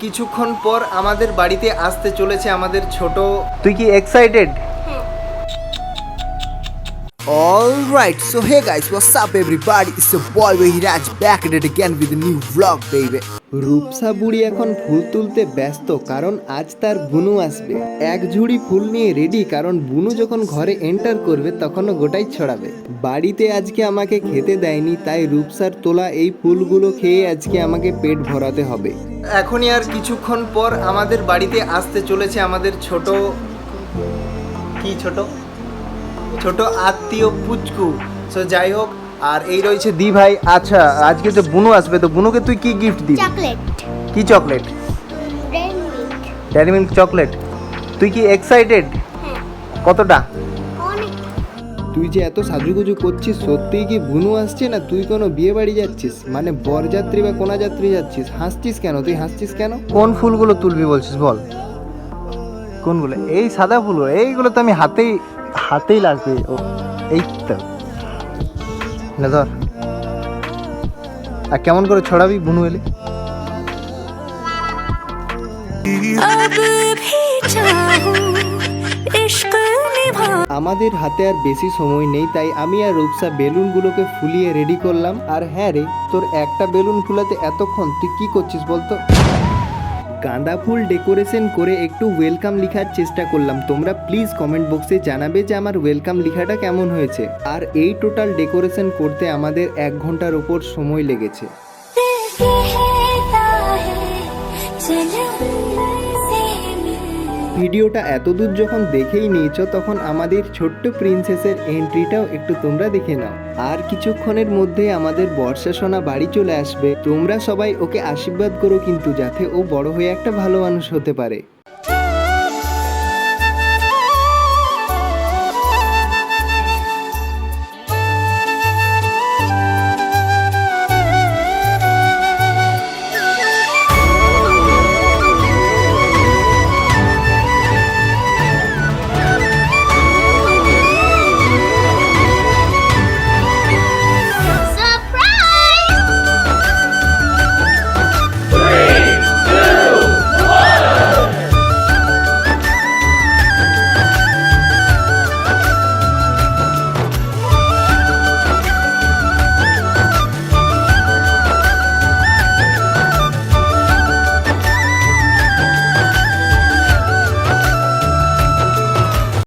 কিছুক্ষণ পর আমাদের বাড়িতে আসতে চলেছে আমাদের ছোট তুই কি excited Alright, so hey guys, what's up everybody? It's your boy Raj back at it again with a new vlog, baby. Rupsa বুড়ি এখন ফুল তুলতে ব্যস্ত কারণ আজ তার বুনু আসবে এক ঝুড়ি ফুল নিয়ে রেডি কারণ বুনু যখন ঘরে এন্টার করবে তখনও গোটাই ছড়াবে বাড়িতে আজকে আমাকে খেতে দেয়নি তাই রূপসার তোলা এই ফুলগুলো খেয়ে আজকে আমাকে পেট ভরাতে হবে এখনই আর কিছুক্ষণ পর আমাদের বাড়িতে আসতে চলেছে আমাদের ছোট কি ছোট ছোট আত্মীয় পুচকু। সো যাই হোক আর এই রয়েছে দি ভাই। আচ্ছা আজকে তো বুনু আসবে তো বুনুকে তুই কি গিফট দিবি? চকলেট। কি চকলেট? Dairy milk chocolate. তুই কি এক্সাইটেড হ্যাঁ। কতটা? তুই যে এত সাজুগুজু করছিস সত্যিই কি বুনু আসছে না তুই কোনো বিয়ে বাড়ি যাচ্ছিস? মানে বরযাত্রী বা কোনা যাত্রী যাচ্ছিস? হাসছিস কেন? তুই হাসছিস কেন? কোন ফুলগুলো তুলবি বলছিস বল। কোনগুলো? এই সাদা ফুল এইগুলো তো আমি হাতেই হাতেই লাগবে। ও এই তো। না ধর। আর কেমন করে ছড়াবি বুনু এলে? আমাদের হাতে আর বেশি সময় নেই তাই আমি আর রূপসা বেলুনগুলোকে ফুলিয়ে রেডি করলাম। আর হ্যাঁ রে তোর একটা বেলুন ফুলাতে এতক্ষণ তুই কি করছিস বলতো? গাঁদা ফুল ডেকোরেশন করে একটু ওয়েলকাম লেখার চেষ্টা করলাম। তোমরা প্লিজ কমেন্ট বক্সে জানাবে যে আমার ওয়েলকাম লেখাটা কেমন হয়েছে। আর এই টোটাল ডেকোরেশন করতে আমাদের এক ঘণ্টার ওপর সময় লেগেছে। ভিডিওটা এতদূর যখন দেখেই নিয়েছ, তখন আমাদের ছোট্ট প্রিন্সেসের এন্ট্রিটাও একটু তোমরা দেখে নাও। আর কিছুক্ষণের মধ্যে আমাদের বর্ষা সোনা বাড়ি চলে আসবে। তোমরা সবাই ওকে আশীর্বাদ করো কিন্তু, যাতে ও বড় হয়ে একটা ভালো মানুষ হতে পারে।